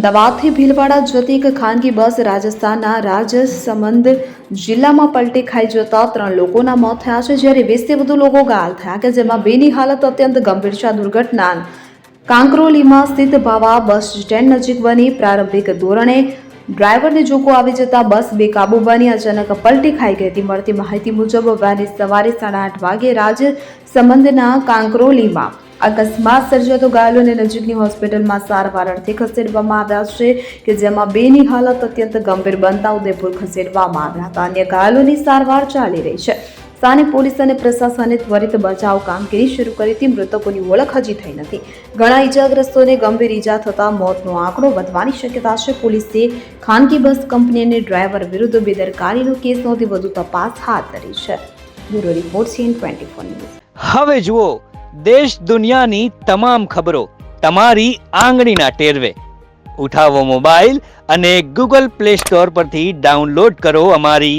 અમદાવાદથી ભીલવાડા જતી એક ખાનગી બસ રાજસ્થાનના રાજસમંદ જિલ્લામાં પલટી ખાઈ જતા ત્રણ લોકોના મોત થયા છે. જ્યારે વીસથી વધુ લોકો ઘાયલ થયા કે જેમાં બેની હાલત અત્યંત ગંભીર છે. આ દુર્ઘટના કાંકરોલીમાં સ્થિત ભાવા બસ સ્ટેન્ડ નજીક બની પ્રારંભિક ધોરણે ડ્રાઈવરને જોકો આવી જતા બસ બેકાબુ બની અચાનક પલટી ખાઈ ગઈ હતી. મળતી માહિતી મુજબ વહેલી સવારે સાડા આઠ વાગે સંબંધના કાંકરોલીમાં અકસ્માત સર્જાતો ઘાયલોને નજીકની હોસ્પિટલમાં સારવાર અર્થે ખસેડવામાં આવ્યા છે કે જેમાં બેની હાલત અત્યંત ગંભીર બનતા ઉદયપુર ખસેડવામાં આવ્યા હતા. અન્ય ઘાયલોની સારવાર ચાલી રહી છે. સ્થાનિક પોલીસ અને પ્રશાસને ત્વરિત બચાવ કામગીરી શરૂ કરી હતી. મૃતકોની ઓળખ હજી થઈ નથી. ઘણા ઈજાગ્રસ્તોને ગંભીર ઈજા થતા મોતનો આંકડો વધવાની શક્યતા છે. પોલીસે ખાનગી બસ કંપની અને ડ્રાઈવર વિરુદ્ધ બેદરકારીનો કેસ નોંધી વધુ તપાસ હાથ ધરી છે. Bureau report CN twenty news. હવે જુઓ, દેશ દુનિયાની તમામ ખબરો તમારી આંગળીના ટેરવે. ઉઠાવો મોબાઈલ અને ગૂગલ પ્લે સ્ટોર પરથી ડાઉનલોડ કરો અમારી